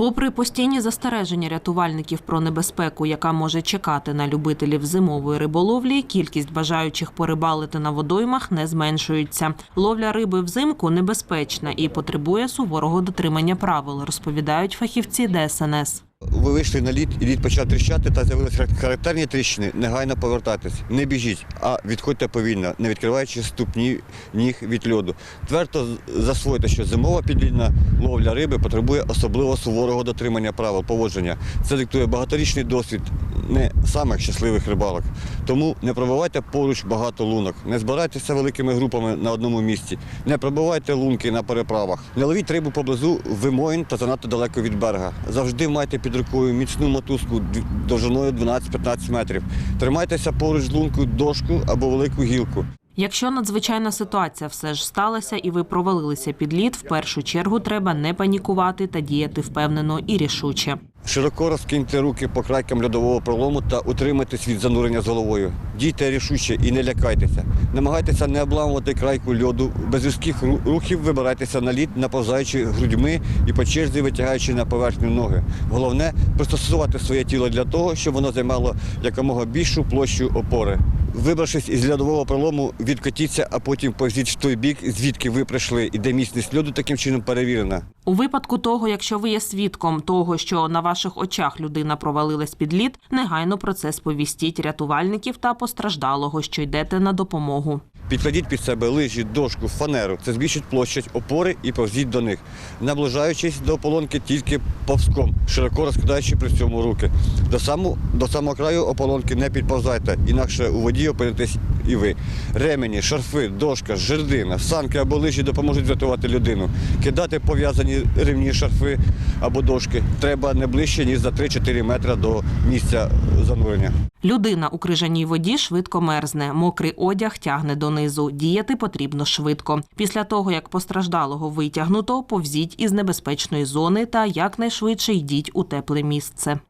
Попри постійні застереження рятувальників про небезпеку, яка може чекати на любителів зимової риболовлі, кількість бажаючих порибалити на водоймах не зменшується. Ловля риби взимку небезпечна і потребує суворого дотримання правил, розповідають фахівці ДСНС. Ви вийшли на лід, і лід почав тріщати та з'явилися характерні тріщини. Негайно повертатись. Не біжіть, а відходьте повільно, не відкриваючи ступні ніг від льоду. Твердо засвоїте, що зимова підлідна ловля риби потребує особливо суворого дотримання правил поводження. Це диктує багаторічний досвід не самих щасливих рибалок. Тому не пробивайте поруч багато лунок, не збирайтеся великими групами на одному місці, не пробивайте лунки на переправах, не ловіть рибу поблизу вимоїн та занадто далеко від берега. Завжди майте під рукою міцну мотузку довжиною 12-15 метрів. Тримайтеся поруч з лункою дошку або велику гілку. Якщо надзвичайна ситуація все ж сталася і ви провалилися під лід, в першу чергу треба не панікувати та діяти впевнено і рішуче. Широко розкиньте руки по крайкам льодового пролому та утримайтесь від занурення з головою. Дійте рішуче і не лякайтеся. Намагайтеся не обламувати крайку льоду. Без різких рухів вибирайтеся на лід, наповзаючи грудьми і по черзі витягаючи на поверхню ноги. Головне пристосувати своє тіло для того, щоб воно займало якомога більшу площу опори. Вибравшись із льодового пролому, відкотіться, а потім повзіть в той бік, звідки ви прийшли, і де міцність льоду таким чином перевірена. У випадку того, якщо ви є свідком того, що на ваших очах людина провалилась під лід, негайно про це сповістіть рятувальників та постраждалого, що йдете на допомогу. Підкладіть під себе лижі, дошку, фанеру. Це збільшить площадь опори і повзіть до них, наближаючись до ополонки тільки повзком, широко розкидаючи при цьому руки. До самого, до самого краю ополонки не підповзайте, інакше у воді опинитесь і ви. Ремені, шарфи, дошка, жердина, санки або лижі допоможуть врятувати людину. Кидати пов'язані ремні шарфи або дошки треба не ближче, ніж за 3-4 метри до місця занурення. Людина у крижаній воді швидко мерзне, мокрий одяг тягне донизу. Діяти потрібно швидко. Після того, як постраждалого витягнуто, повзіть із небезпечної зони та якнайшвидше йдіть у тепле місце.